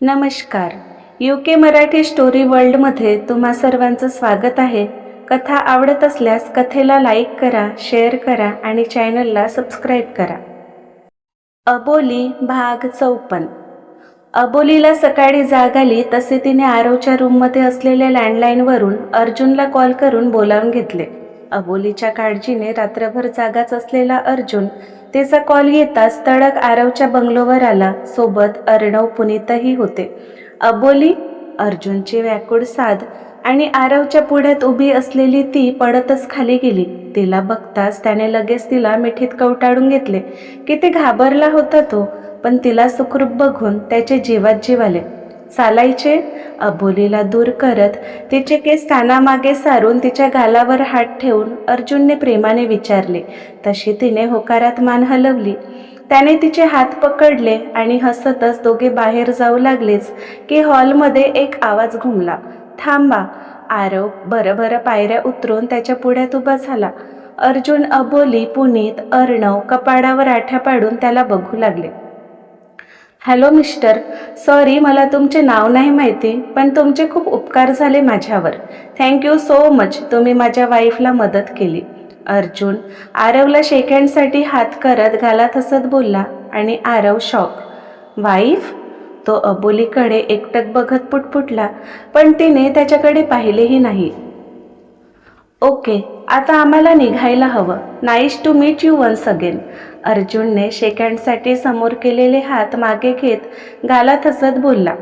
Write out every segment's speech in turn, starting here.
नमस्कार. U K Marathi story वर्ल्डमध्ये तुम्हा सर्वांचं स्वागत आहे. कथा आवडत असल्यास कथेला लाईक करा शेअर करा आणि चॅनलला सबस्क्राईब करा. अबोली भाग चौपन. अबोलीला सकाळी जाग आली तसे तिने आरवच्या रूममध्ये असलेल्या लँडलाईनवरून अर्जुनला कॉल करून बोलावून घेतले. अबोलीच्या काळजीने रात्रभर जागाच असलेला अर्जुन तिचा कॉल येताच तडक आरवच्या बंगलोवर आला. सोबत अर्णव पुनीतही होते. अबोली अर्जुनची व्याकुळ साध आणि आरवच्या पुढ्यात उभी असलेली ती पडतच खाली गेली. तिला बघताच त्याने लगेच तिला मिठीत कवटाळून घेतले. की ते घाबरला होता तो पण तिला सुखरूप बघून त्याचे जीवात जीव आले. चालायचे. अबोलीला दूर करत तिचे केस कानामागे सारून तिच्या गालावर हात ठेवून अर्जुनने प्रेमाने विचारले तशी तिने होकारात मान हलवली. त्याने तिचे हात पकडले आणि हसतच दोघे बाहेर जाऊ लागलेच की हॉलमध्ये एक आवाज घुमला. थांबा आरव बरं बरं पायऱ्या उतरून त्याच्या पुढ्यात उभा झाला. अर्जुन अबोली पुनीत अर्णव कपाडावर आठ्या पाडून त्याला बघू लागले. Hello mister. सॉरी मला तुमचे नाव नाही माहिती पण तुमचे खूप उपकार झाले माझ्यावर. थँक्यू सो मच तुम्ही माझ्या वाईफला मदत केली. अर्जुन आरवला शेक हँडसाठी हात करत गालात हसत बोलला आणि आरव शॉक वाईफ? तो अबोलीकडे एकटक बघत पुटपुटला पण तिने त्याच्याकडे पाहिलेही नाही. ओके आता आम्हाला निघायला हवं. Nice to meet you once again. अर्जुनने शेकँडसाठी समोर केलेले हात मागे घेत गालात हसत बोलला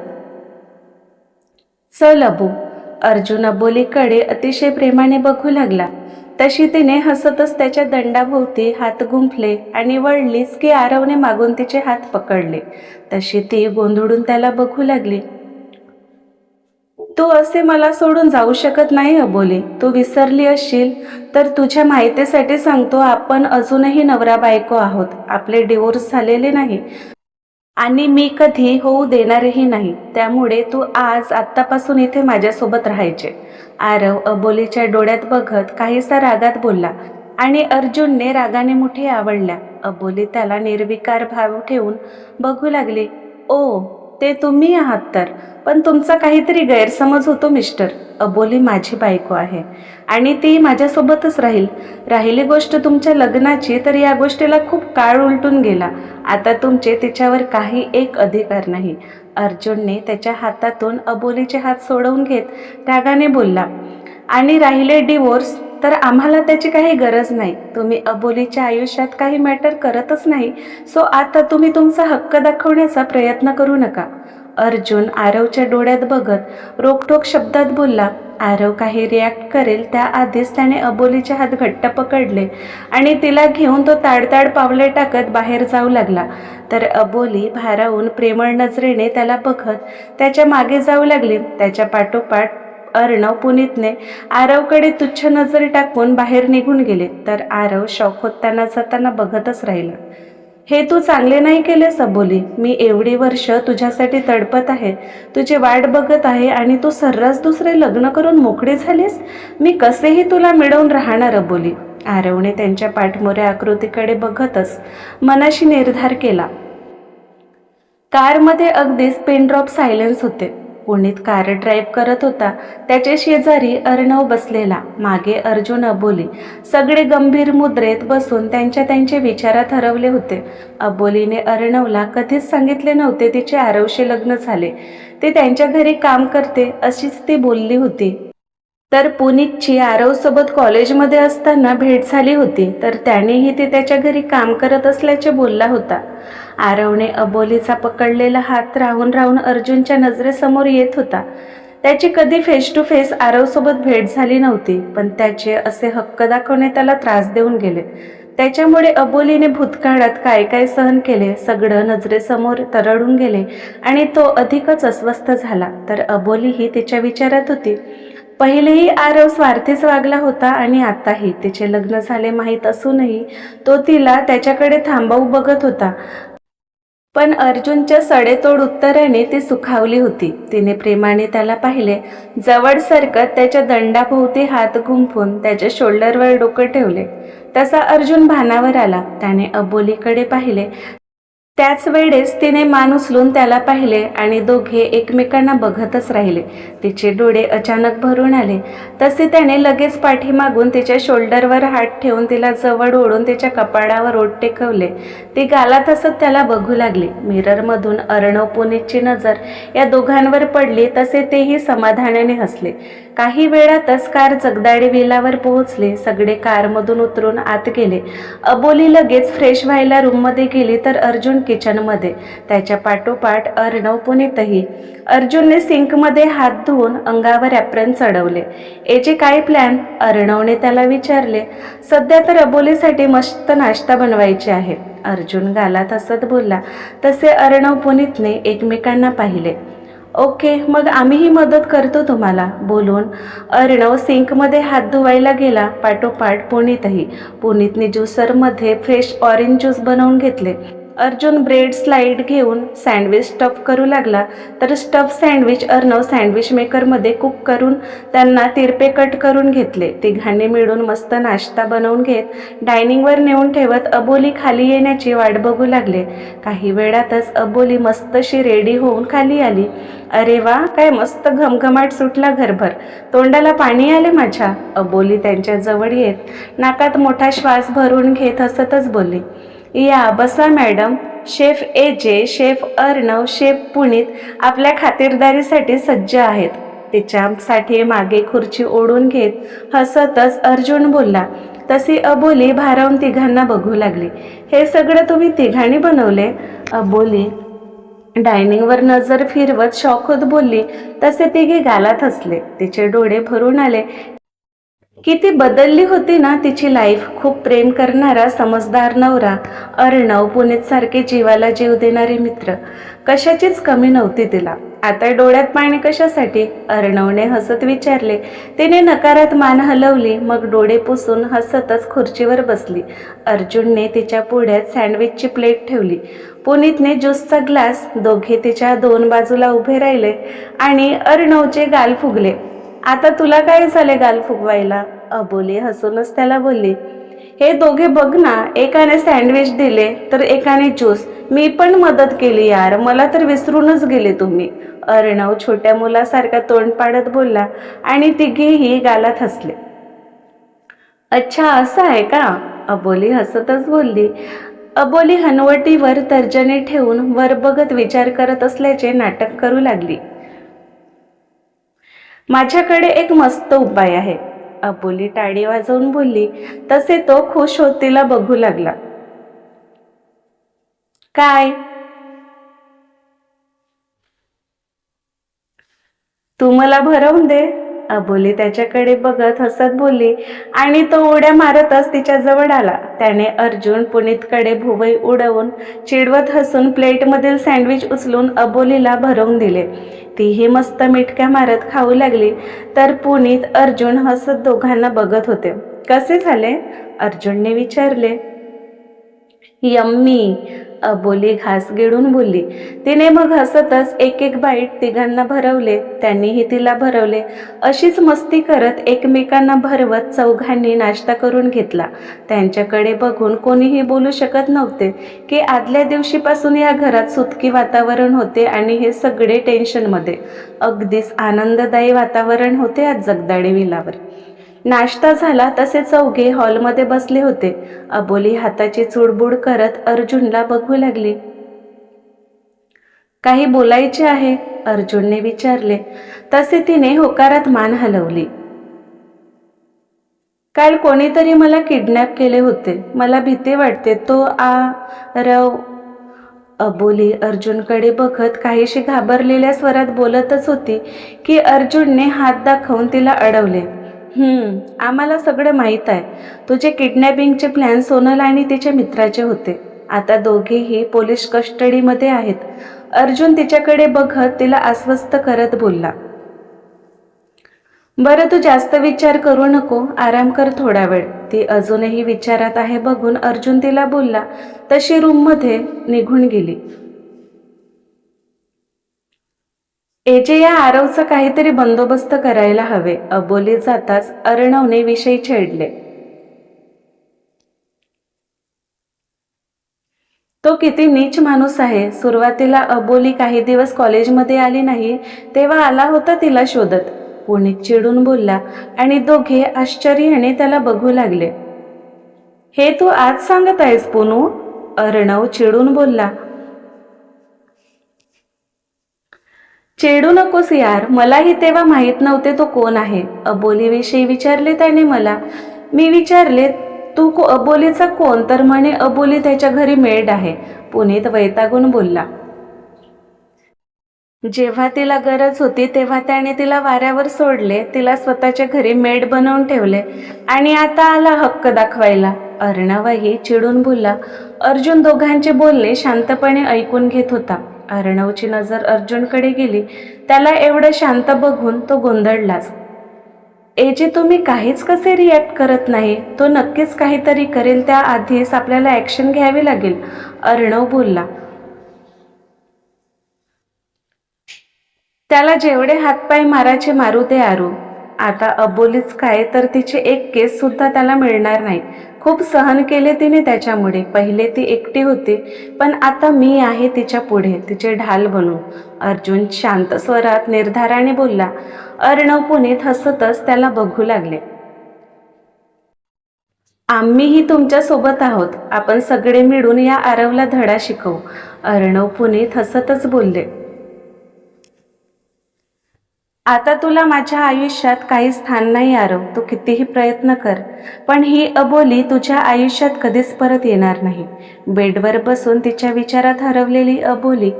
चल अबू. अर्जुन अबोलीकडे अतिशय प्रेमाने बघू लागला. तशी तिने हसतच त्याच्या दंडाभोवती हात गुंफले आणि वळलीच की आरवने मागून तिचे हात पकडले. तशी ती गोंधळून त्याला बघू लागली. तू असे मला सोडून जाऊ शकत नाही अबोली. तू विसरली असशील तर तुझ्या माहितीसाठी सांगतो आपण अजूनही नवरा बायको आहोत. आपले डिवोर्स झालेले नाही. आणि मी कधी होऊ देणारही नाही. त्यामुळे तू आज आत्तापासून इथे माझ्यासोबत राहायचे. आरव अबोलीच्या डोळ्यात बघत काहीसा रागात बोलला आणि अर्जुनने रागाने मुठी आवडल्या. अबोली त्याला निर्विकार भाव ठेवून बघू लागली. ओ ते तुम्ही आहात तर. पण तुमचा काहीतरी गैरसमज होतो मिस्टर. अबोली माझी बायको आहे. आणि ती माझ्यासोबतच राहील. राहिली गोष्ट तुमच्या लग्नाची तर या गोष्टीला खूप काळ उलटून गेला. आता तुमचे तिच्यावर काही एक अधिकार नाही. अर्जुनने त्याच्या हातातून अबोलीचे हात सोडवून घेत रागाने बोलला आणि राहिले डिवोर्स? तर आम्हाला त्याची काही गरज नाही. तुम्ही अबोलीच्या आयुष्यात काही मॅटर करतच नाही. सो आता तुम्ही तुमचा हक्क दाखवण्याचा प्रयत्न करू नका. अर्जुन आरवच्या डोळ्यात बघत रोकटोक शब्दात बोलला आरव काही रिॲक्ट करेल त्याआधीच त्याने अबोलीचे हात घट्ट पकडले आणि तिला घेऊन तो ताडताड पावले टाकत बाहेर जाऊ लागला. तर अबोली भारावून प्रेमळ नजरेने त्याला बघत त्याच्यामागे जाऊ लागली. त्याच्या पाठोपाठ अर्णव पुनीतने आरवकडे तुच्छ नजर टाकून बाहेर निघून गेले. तर आरव शॉक होताना जाताना बघतच राहिला. हे तू चांगले नाही केले सबोली मी एवढी वर्ष तुझ्यासाठी तडपत आहे. तुझी वाट बघत आहे आणि तू सर्रास दुसरे लग्न करून मोकळे झालीस? मी कसेही तुला मिळवून राहणार अबोली? आरवने त्यांच्या पाठमोऱ्या आकृतीकडे बघतच मनाशी निर्धार केला. कारमध्ये अगदीच पेन ड्रॉप सायलेन्स होते. पुणीत कार ड्राईव्ह करत होता. त्याच्या शेजारी अर्णव बसलेला. मागे अर्जुन अबोली. सगळे गंभीर मुद्रेत बसून त्यांच्या त्यांचे विचारात हरवले होते. अबोलीने अर्णवला कधीच सांगितले नव्हते तिचे आरवशे लग्न झाले. ते त्यांच्या घरी काम करते अशीच ती बोलली होती. तर पुनीतची आरवसोबत कॉलेजमध्ये असताना भेट झाली होती. तर त्यानेही ते त्याच्या घरी काम करत असल्याचे बोलला होता. आरवने अबोलीचा पकडलेला हात राहून राहून अर्जुनच्या नजरेसमोर येत होता. त्याची कधी फेस टू फेस आरवसोबत भेट झाली नव्हती पण त्याचे असे हक्क दाखवणे त्याला त्रास देऊन गेले. त्याच्यामुळे अबोलीने भूतकाळात काय काय सहन केले सगळं नजरेसमोर तरळून गेले आणि तो अधिकच अस्वस्थ झाला. तर अबोलीही तिच्या विचारात होती पहिलेही आरव स्वार्थीच वागला होता आणि आताही तिचे लग्न झाले माहीत असूनही तो तिला त्याच्याकडे थांबवू बघत होता. पण अर्जुनच्या सडेतोड उत्तराने ती सुखावली होती. तिने प्रेमाने त्याला पाहिले. जवळ सरकत त्याच्या दंडाभोवती हात गुंफून त्याच्या शोल्डरवर डोकं ठेवले. तसा अर्जुन भानावर आला. त्याने अबोलीकडे पाहिले. त्याच वेळेस तिने मान उचलून त्याला पाहिले आणि दोघे एकमेकांना बघतच राहिले. तिचे डोळे अचानक भरून आले. तसे त्याने लगेच पाठीमागून तिच्या शोल्डरवर हात ठेवून तिला जवळ ओढून तिच्या कपाळावर ओट टेकवले. ती गालात असत त्याला बघू लागली. मिररमधून अर्णव पुनीतची नजर या दोघांवर पडली तसे तेही समाधानाने हसले. काही वेळातच कार जगदाडे विलावर पोहोचले. सगळे कारमधून उतरून आत गेले. अबोली लगेच फ्रेश व्हायला रूममध्ये गेली तर अर्जुन किचनमध्ये त्याच्या पाठोपाठ अर्णव पुनीतही अर्जुनने सिंकमध्ये हात धुवून अंगावर ॲप्रन चढवले. याचे काय प्लॅन अर्णवने त्याला विचारले. सध्या तर अबोलीसाठी मस्त नाश्ता बनवायचे आहे. अर्जुन गालात हसत बोलला. तसे अर्णव पुनीतने एकमेकांना पाहिले. ओके मग आम्हीही मदत करतो तुम्हाला बोलून अर्णव सिंकमध्ये हात धुवायला गेला. पाठोपाठ पुनीतही पुनीतने ज्युसरमध्ये फ्रेश ऑरेंज ज्यूस बनवून घेतले. अर्जुन ब्रेड स्लाईड घेऊन सँडविच स्टफ करू लागला. तर स्टफ सँडविच अर्णव सँडविच मेकरमध्ये कुक करून त्यांना तिरपे कट करून घेतले. तिघांनी मिळून मस्त नाश्ता बनवून घेत डायनिंगवर नेऊन ठेवत अबोली खाली येण्याची वाट बघू लागले. काही वेळातच अबोली मस्तशी रेडी होऊन खाली आली. अरे वा काय मस्त घमघमाट सुटला घरभर. तोंडाला पाणी आले माझ्या. अबोली त्यांच्या जवळ येत नाकात मोठा श्वास भरून घेत हसतच बोलली. या बसा मॅडम शेफ ए जे शेफ अर्णव शेफ पुनीत आपल्या खातिरदारीसाठी सज्ज आहेत. तिच्यासाठी मागे खुर्ची ओढून घेत हसतच अर्जुन बोलला तशी अबोली भारावून तिघांना बघू लागली. हे सगळं तुम्ही तिघांनी बनवले? अबोली डायनिंगवर नजर फिरवत शॉक बोलली तसे तिघे गालात हसले. तिचे डोळे भरून आले. किती बदलली होती ना तिची लाईफ खूप प्रेम करणारा समजदार नवरा. अर्णव पुनीतसारखे जीवाला जीव देणारे मित्र. कशाचीच कमी नव्हती तिला. आता डोळ्यात पाणी कशासाठी? अर्णवने हसत विचारले. तिने नकारात मान हलवली मग डोळे पुसून हसतच खुर्चीवर बसली. अर्जुनने तिच्या पुढ्यात सँडविचची प्लेट ठेवली. पुनीतने ज्यूसचा ग्लास दोघे तिच्या दोन बाजूला उभे राहिले आणि अर्णवचे गाल फुगले. आता तुला काय झाले गाल फुगवायला? अबोली हसूनच त्याला बोलली हे दोघे बघ ना एकाने सँडविच दिले तर एकाने ज्यूस. मी पण मदत केली यार मला तर विसरूनच गेले तुम्ही. अर्णव छोट्या मुलासारखा तोंड पाडत बोलला आणि तिघेही गालात हसले. अच्छा असं आहे का? अबोली हसतच बोलली. अबोली हनवटीवर तर्जनी ठेवून वर बघत विचार करत असल्याचे नाटक करू लागली. माझ्याकडे एक मस्त उपाय आहे. अबोली टाळी वाजवून बोलली तसे तो खुश होतीला बघू लागला. काय? तू मला भरवून दे. अबोली त्याच्याकडे बघत हसत बोलली. आणि तो उड्या मारतच तिच्या जवळ आला. त्याने अर्जुन पुनीतकडे भुवई उडवून चिडवत हसून प्लेटमधील सँडविच उचलून अबोलीला भरवून दिले. तीही मस्त मिटक्या मारत खाऊ लागली तर पुनीत अर्जुन हसत दोघांना बघत होते. कसे झाले? अर्जुनने विचारले. यम्मी अबोली घास गिळून बोलली. तिने मग हसतच एक एक बाईट तिघांना भरवले. त्यांनीही तिला भरवले. अशीच मस्ती करत एकमेकांना भरवत चौघांनी नाश्ता करून घेतला. त्यांच्याकडे बघून कोणीही बोलू शकत नव्हते की आदल्या दिवशीपासून या घरात सुतकी वातावरण होते आणि हे सगळे टेन्शनमध्ये अगदीच आनंददायी वातावरण होते आज जगदाडे विलावर. नाश्ता झाला तसे चौघे हॉलमध्ये बसले होते. अबोली हाताची चुडबुड करत अर्जुनला बघू लागली. काही बोलायचे आहे? अर्जुनने विचारले. तसे तिने होकारात मान हलवली. काल कोणीतरी मला किडनॅप केले होते. मला भीती वाटते. तो आ रव अबोली अर्जुनकडे बघत काहीशी घाबरलेल्या स्वरात बोलतच होती की अर्जुनने हात दाखवून तिला अडवले. आम्हाला सगळं माहीत आहे. तुझे किडनॅपिंगचे प्लॅन सोनल आणि तिच्या मित्राचे होते. आता दोघेही पोलीस कस्टडीमध्ये आहेत. अर्जुन तिच्याकडे बघत तिला अस्वस्थ करत बोलला. बरं तू जास्त विचार करू नको. आराम कर थोडा वेळ. ती अजूनही विचारात आहे बघून अर्जुन तिला बोलला. तशी रूममध्ये निघून गेली. एजे या आरवचा काहीतरी बंदोबस्त करायला हवे. अबोली जाताच अर्णवने विषयी छेडले. तो किती नीच माणूस आहे. सुरुवातीला अबोली काही दिवस कॉलेजमध्ये आली नाही तेव्हा आला होता तिला शोधत. पुणित चिडून बोलला आणि दोघे आश्चर्याने त्याला बघू लागले. हे तू आज सांगत आहेस पुनू? अर्णव चिडून बोलला. चिडू नकोस यार मलाही तेव्हा माहीत नव्हते तो कोण आहे. अबोलीविषयी विचारले त्याने मला. मी विचारले तू को अबोलीचा कोण? तर म्हणे अबोली त्याच्या घरी मेड आहे. पुनीत वैतागून बोलला. जेव्हा तिला गरज होती तेव्हा त्याने तिला वाऱ्यावर सोडले. तिला स्वतःच्या घरी मेड बनवून ठेवले. आणि आता आला हक्क दाखवायला. अर्णवही चिडून बोलला. अर्जुन दोघांचे बोलणे शांतपणे ऐकून घेत होता. अर्णवची नजर अर्जुनकडे गेली. त्याला एवढं शांत बघून तो गोंधळलाच. एजे तुम्ही काहीच कसे रिॲक्ट करत नाही? तो नक्कीच काहीतरी करेल त्या आधीच आपल्याला ॲक्शन घ्यावी लागेल अर्णव बोलला. त्याला जेवढे हातपाय मारायचे मारू दे आरू. आता अबोलीच काय तर तिचे एक केस सुद्धा त्याला मिळणार नाही. खूप सहन केले तिने त्याच्यामुळे. पहिले ती एकटी होती पण आता मी आहे तिच्या पुढे तिचे ढाल बनू अर्जुन शांत स्वरात निर्धाराने बोलला अर्णव पुनीत हसतच त्याला बघू लागले. आम्हीही तुमच्यासोबत आहोत. आपण सगळे मिळून या आरवला धडा शिकवू. अर्णव पुनीत हसतच बोलले. आता तुला माझ्या आयुष्यात काही स्थान नाही आरव. तू कितीही प्रयत्न कर पण ही अबोली तुझ्या आयुष्यात कधीच परत येणार नाही. बेडवर बसून तिच्या विचारात हरवलेली अबोली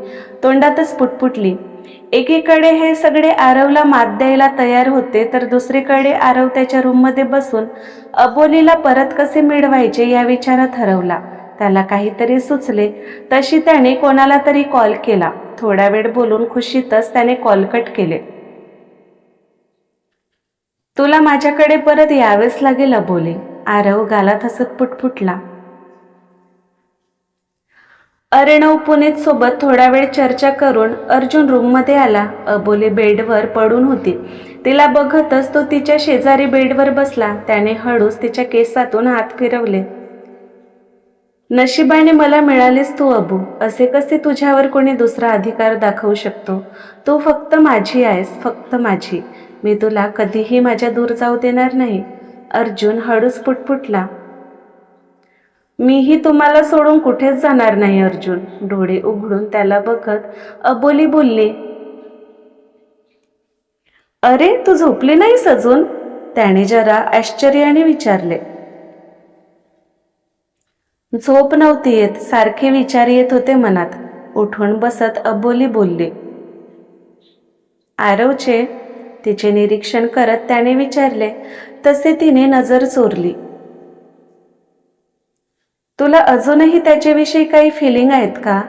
तोंडातच पुटपुटली. एकीकडे हे सगळे आरवला मात द्यायला तयार होते तर दुसरीकडे आरव त्याच्या रूममध्ये बसून अबोलीला परत कसे मिळवायचे या विचारात हरवला. त्याला काहीतरी सुचले तशी त्याने कोणाला तरी कॉल केला. थोडा वेळ बोलून खुशीतच त्याने कॉल कट केले. तुला माझ्याकडे परत यावेच लागेल अबोले. आरव गालात हसत पुटपुटला. अर्णव पुनीत सोबत थोडा वेळ चर्चा करून अर्जुन रूममध्ये आला. अबोली बेडवर पडून होती. तिला बघतच तो तिच्या शेजारी बेडवर बसला. त्याने हळूच तिच्या केसातून हात फिरवले. नशिबाने मला मिळालीस तू अबू. असे कसे तुझ्यावर कोणी दुसरा अधिकार दाखवू शकतो? तू फक्त माझी आहेस फक्त माझी. मी तुला कधीही माझ्या दूर जाऊ देणार नाही. अर्जुन हळूच पुटपुटला. मीही तुम्हाला सोडून कुठेच जाणार नाही अर्जुन. डोळे उघडून त्याला बघत अबोली बोलली अरे तू झोपली नाहीस अजून? त्याने जरा आश्चर्याने विचारले. झोप नव्हती येत सारखे विचार येत होते मनात. उठून बसत अबोली बोलली आरवचे तिचे निरीक्षण करत त्याने विचारले तसे तिने नजर चोरली. तुला अजूनही त्याच्याविषयी काही फिलिंग आहेत का?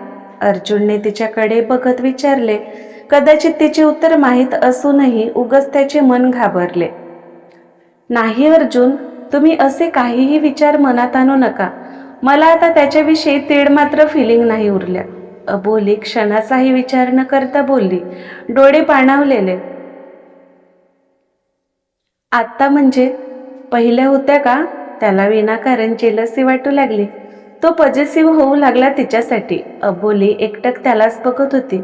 अर्जुनने तिच्याकडे बघत विचारले कदाचित तिचे उत्तर माहीत असूनही उगच त्याचे मन घाबरले. नाही अर्जुन तुम्ही असे काहीही विचार मनात आणू नका. मला आता त्याच्याविषयी तीड मात्र फिलिंग नाही उरल्या. अबोली क्षणाचाही विचार न करता बोलली डोळे पाणावलेले. आत्ता म्हणजे? पहिल्या होत्या का? त्याला विनाकारण जेलसी वाटू लागली. तो पजेसिव्ह होऊ लागला तिच्यासाठी. अबोली एकटक त्यालाच बघत होती.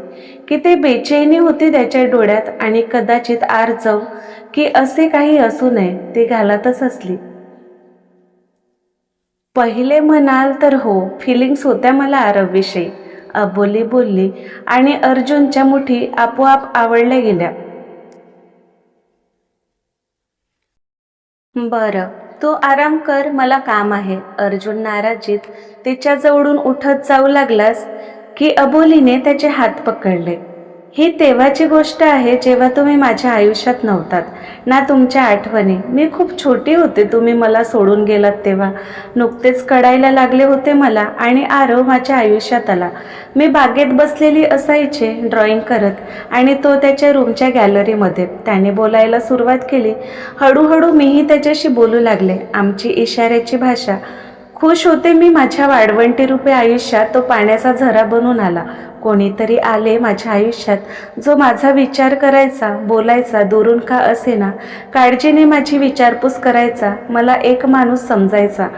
की ते बेचैनी होती त्याच्या डोळ्यात आणि कदाचित आर जाऊ की असे काही असू नये ती घालतच असली. पहिले म्हणाल तर हो फिलिंग्स होत्या मला आरवविषयी. अबोली बोलली आणि अर्जुनच्या मुठी आपोआप आवडल्या गेल्या. बरं तू आराम कर मला काम आहे. अर्जुन नाराजीत तिच्या जवळून उठत जाऊ लागलास की अबोलीने त्याचे हात पकडले. ही तेव्हाची गोष्ट आहे जेव्हा तुम्ही माझ्या आयुष्यात नव्हतात. ना तुमच्या आठवणी. मी खूप छोटी होते. तुम्ही मला सोडून गेलात तेव्हा. नुकतेच कडायला लागले होते मला आणि आरव माझ्या आयुष्यात आला. मी बागेत बसलेली असायचे ड्रॉइंग करत आणि तो त्याच्या रूमच्या गॅलरीमध्ये. त्याने बोलायला सुरुवात केली. हळूहळू मीही त्याच्याशी बोलू लागले. आमची इशाऱ्याची भाषा खुश होते मी माझ्या वाढवंटी रूपे आयुष्यात तो पाण्याचा झरा बनून आला. कोणीतरी आले माझ्या आयुष्यात. जो माझा विचार करायचा बोलायचा दुरून का असेना काळजीने माझी विचारपूस करायचा मला एक माणूस समजायचा.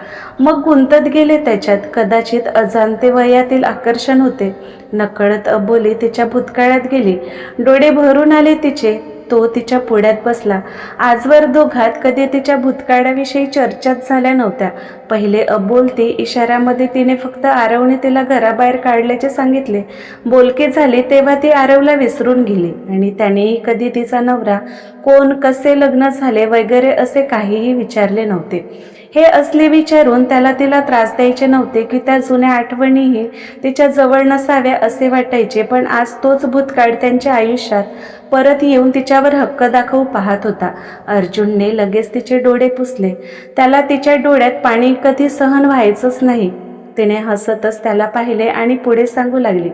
मग गुंतत गेले त्याच्यात. कदाचित अजाणते वयातील आकर्षण होते. नकळत अबोली तिच्या भूतकाळात गेली. डोळे भरून आले तिचे. तो तिच्या पुढ्यात बसला. आजवर दोघात कधी तिच्या भूतकाळाविषयी चर्चाच झाल्या नव्हत्या. पहिले अबोलते इशाऱ्यामध्ये तिने फक्त आरवने तिला घराबाहेर काढल्याचे सांगितले. बोलके झाले तेव्हा ती आरवला विसरून गेली. आणि त्यानेही कधी तिचा नवरा कोण कसे लग्न झाले वगैरे असे काहीही विचारले नव्हते. हे असले विचारून त्याला तिला त्रास द्यायचे नव्हते की त्या जुन्या आठवणीही तिच्या जवळ नसाव्या असे वाटायचे पण आज तोच भूतकाळ त्यांच्या आयुष्यात परत येऊन तिच्यावर हक्क दाखवू पाहत होता. अर्जुनने लगेच तिचे डोळे पुसले. त्याला तिच्या डोळ्यात पाणी कधी सहन व्हायचंच नाही. तिने हसतच त्याला पाहिले आणि पुढे सांगू लागली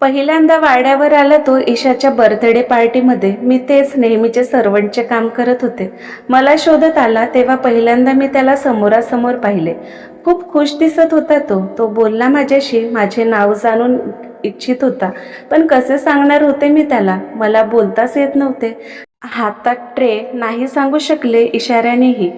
पहिल्यांदा वाड्यावर आला तो ईशाच्या बर्थडे पार्टीमध्ये. मी तेच नेहमीचे सर्वंटचे काम करत होते. मला शोधत आला तेव्हा पहिल्यांदा मी त्याला समोरासमोर पाहिले. खूप खुश दिसत होता तो. तो बोलला माझ्याशी माझे नाव जाणून इच्छित होता. पण कसे सांगणार होते मी त्याला? मला बोलताच येत नव्हते. हातात ट्रे नाही सांगू शकले इशाऱ्यानेही.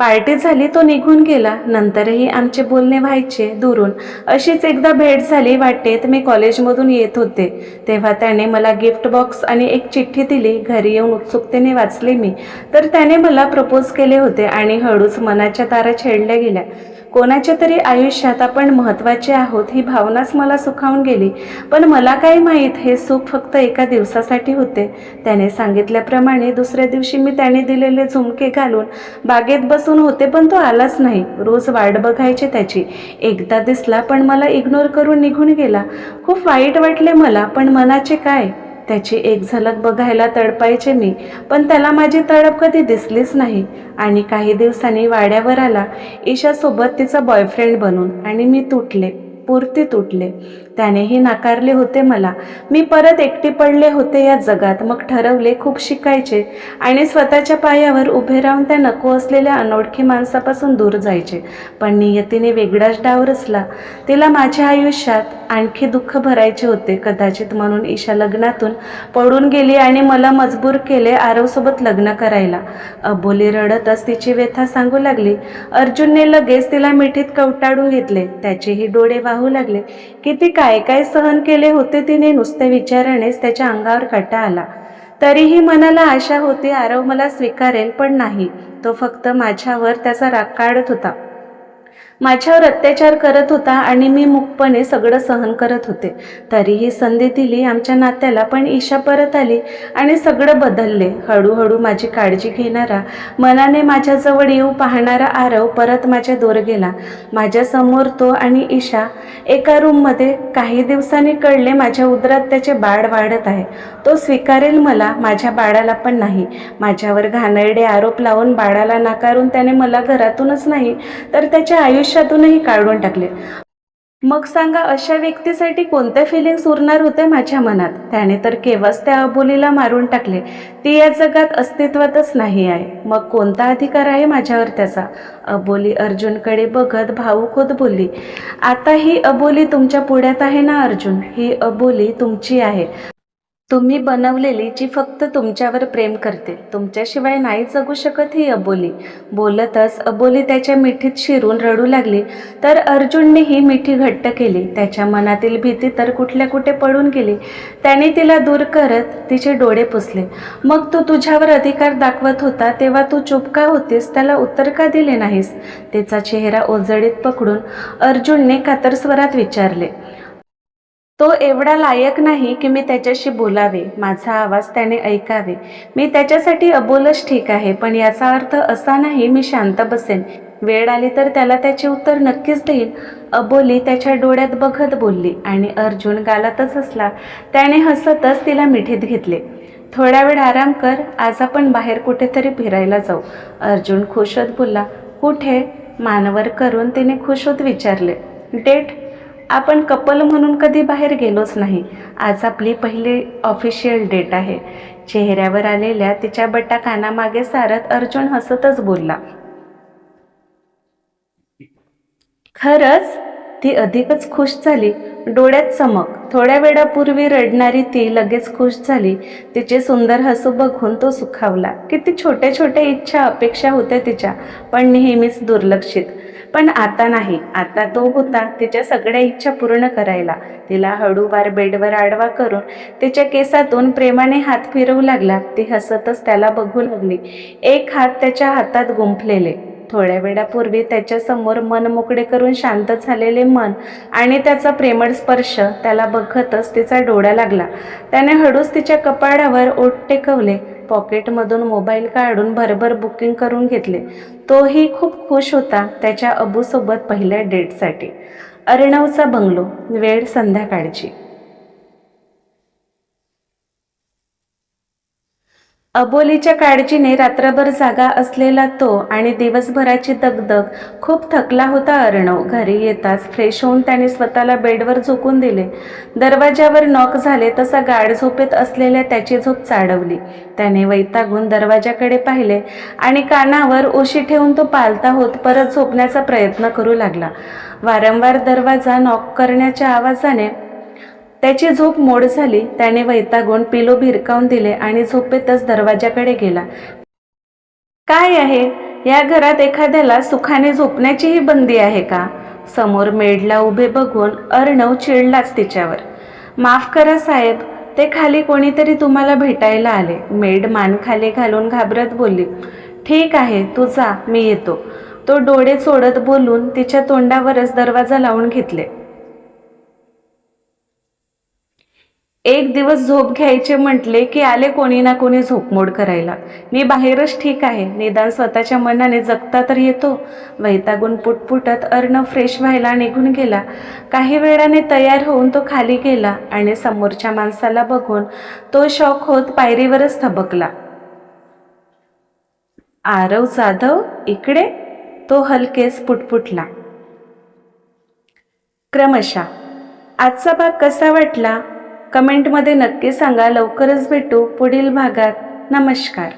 पार्टी झाली तो निघून गेला. नंतरही आमचे बोलणे व्हायचे दुरून. अशीच एकदा भेट झाली वाटेत मी कॉलेजमधून येत होते. तेव्हा त्याने मला गिफ्ट बॉक्स आणि एक चिठ्ठी दिली. घरी येऊन उत्सुकतेने वाचले मी. तर त्याने मला प्रपोज केले होते आणि हळूच मनाच्या तारा छेडल्या गेल्या. कोणाच्या तरी आयुष्यात आपण महत्त्वाचे आहोत ही भावनाच मला सुखावून गेली. पण मला काय माहीत हे सुख फक्त एका दिवसासाठी होते. त्याने सांगितल्याप्रमाणे दुसऱ्या दिवशी मी त्याने दिलेले झुमके घालून बागेत बसून होते पण तो आलाच नाही. रोज वाट बघायची त्याची. एकदा दिसला पण मला इग्नोर करून निघून गेला. खूप वाईट वाटले मला पण मनाचे काय? त्याची एक झलक बघायला तडपायचे मी पण त्याला माझी तडप कधी दिसलीच नाही. आणि काही दिवसांनी वाड्यावर आला ईशासोबत तिचा बॉयफ्रेंड बनून आणि मी तुटले. पुरते तुटले. त्यानेही नाकारले होते मला. मी परत एकटी पडले होते या जगात. मग ठरवले खूप शिकायचे आणि स्वतःच्या पायावर उभे राहून त्या नको असलेल्या अनोळखी माणसापासून दूर जायचे. पण नियतीने वेगळाच डाव रचला. तिला माझ्या आयुष्यात आणखी दुःख भरायचे होते. कदाचित म्हणून ईशा लग्नातून पडून गेली आणि मला मजबूर केले आरवसोबत लग्न करायला. अबोली रडतच तिची व्यथा सांगू लागली. अर्जुनने लगेच तिला मिठीत कवटाळून घेतले. त्याचेही डोळे वाहू लागले किती काय काय सहन केले होते तिने नुसत्या विचारानेच त्याच्या अंगावर कटा आला. तरीही मनाला आशा होती आरव मला स्वीकारेल पण नाही. तो फक्त माझ्यावर त्याचा राग काढत होता. माझ्यावर अत्याचार करत होता आणि मी मुकपणे सगळं सहन करत होते. तरीही संधी दिली आमच्या नात्याला पण ईशा परत आली आणि सगळं बदलले. हळूहळू माझी काळजी घेणारा मनाने माझ्याजवळ येऊ पाहणारा आरव परत माझ्या दोर गेला. माझ्यासमोर तो आणि ईशा एका रूममध्ये काही दिवसांनी कळले माझ्या उदरात त्याचे बाळ वाढत आहे. तो स्वीकारेल मला माझ्या बाळाला पण नाही. माझ्यावर घाणेरडे आरोप लावून बाळाला नाकारून त्याने मला घरातूनच नाही तर त्याच्या आयुष्यातूनही काढून टाकले. मग सांगा अशा व्यक्तीसाठी कोणत्या फिलिंग्स उरणार होते माझ्या मनात? त्याने तर केव्हाच त्या अबोलीला मारून टाकले. ती या जगात अस्तित्वातच नाही आहे. मग कोणता अधिकार आहे माझ्यावर त्याचा? अबोली अर्जुनकडे बघत भाऊक होत बोलली आता ही अबोली तुमच्या पुढ्यात आहे ना अर्जुन? ही अबोली तुमची आहे. तुम्ही बनवलेली जी फक्त तुमच्यावर प्रेम करते तुमच्याशिवाय नाही जगू शकत ही अबोली. बोलतच अबोली त्याच्या मिठीत शिरून रडू लागली तर अर्जुनने ही मिठी घट्ट केली. त्याच्या मनातील भीती तर कुठल्या कुठे पडून गेली. त्याने तिला दूर करत तिचे डोळे पुसले. मग तू तुझ्यावर अधिकार दाखवत होता तेव्हा तू चुप का होतीस? त्याला उत्तर का दिले नाहीस? तिचा चेहरा ओजडीत पकडून अर्जुनने कातरस्वरात विचारले. तो एवढा लायक नाही की मी त्याच्याशी बोलावे माझा आवाज त्याने ऐकावे. मी त्याच्यासाठी अबोलच ठीक आहे पण याचा अर्थ असा नाही मी शांत बसेन. वेळ आली तर त्याला त्याचे उत्तर नक्कीच देईन. अबोली त्याच्या डोळ्यात बघत बोलली आणि अर्जुन गालातच असला त्याने हसतच तिला मिठीत घेतले. थोडा वेळ आराम कर आज आपण बाहेर कुठेतरी फिरायला जाऊ. अर्जुन खुश होत बोलला. कुठे? मानवर करून तिने खुश होत विचारले. डेट? आपण कपल म्हणून कधी बाहेर गेलोच नाही. आज आपली पहिली ऑफिशियल डेट आहे. चेहऱ्यावर आलेल्या तिच्या बट्टा कानामागे सारत अर्जुन हसतच बोलला. खरंच? ती अधिकच खुश झाली. डोळ्यात चमक. थोड्या वेळापूर्वी रडणारी ती लगेच खुश झाली. तिचे सुंदर हसू बघून तो सुखावला. किती छोट्या छोट्या इच्छा अपेक्षा होत्या तिच्या पण नेहमीच दुर्लक्षित. पण आता नाही. आता तो होता तिच्या सगळ्या इच्छा पूर्ण करायला. तिला हळूवार बेडवर आडवा करून तिच्या केसातून प्रेमाने हात फिरवू लागला. ती हसतच त्याला बघू लागली. एक हात त्याच्या हातात गुंफलेले. थोड्या वेळापूर्वी त्याच्यासमोर मन मोकळे करून शांत झालेले मन आणि त्याचा प्रेमळ स्पर्श त्याला बघतच तिचा डोळा लागला. त्याने हळूच तिच्या कपाळावर ओठ टेकवले. पॉकेटमधून मोबाईल काढून भरभर बुकिंग करून घेतले. तोही खूप खुश होता त्याच्या अबूसोबत पहिल्या डेटसाठी अर्णवचा बंगलो वेळ संध्याकाळची. अबोलीच्या काळजीने रात्रभर जागा असलेला तो आणि दिवसभराची दगदग खूप थकला होता अर्णव. घरी येताच फ्रेश होऊन त्याने स्वतःला बेडवर झोकून दिले. दरवाजावर नॉक झाले तसा गाढ झोपेत असलेल्या त्याची झोप चाडवली. त्याने वैतागून दरवाजाकडे पाहिले आणि कानावर उशी ठेवून तो पालता होत परत झोपण्याचा प्रयत्न करू लागला. वारंवार दरवाजा नॉक करण्याच्या आवाजाने त्याची झोप मोड झाली त्याने वैतागून पिलो भिरकावून दिले आणि झोपेतच दरवाजाकडे गेला. काय आहे? या घरात एखाद्याला सुखाने झोपण्याचीही बंदी आहे का समोर मेडला उभे बघून अर्णव चिडलाच तिच्यावर. माफ करा साहेब ते खाली कोणीतरी तुम्हाला भेटायला आले. मेड मान खाली घालून घाबरत बोलली. ठीक आहे तू जा मी येतो. तो डोळे चोडत बोलून तिच्या तोंडावरच दरवाजा लावून घेतले. एक दिवस झोप घ्यायचे म्हटले की आले कोणी ना कोणी झोपमोड करायला. मी बाहेरच ठीक आहे. निदान स्वतःच्या मनाने जगता तर येतो. वैतागून पुटपुटत अर्ण फ्रेश व्हायला निघून गेला. काही वेळाने तयार होऊन तो खाली गेला आणि समोरच्या माणसाला बघून तो शॉक होत पायरीवरच थबकला. आरव जाधव इकडे? तो हलकेच पुटपुटला. क्रमशः. आजचा भाग कसा वाटला? कमेंटमध्ये नक्की सांगा. लवकरच भेटू पुढील भागात. नमस्कार.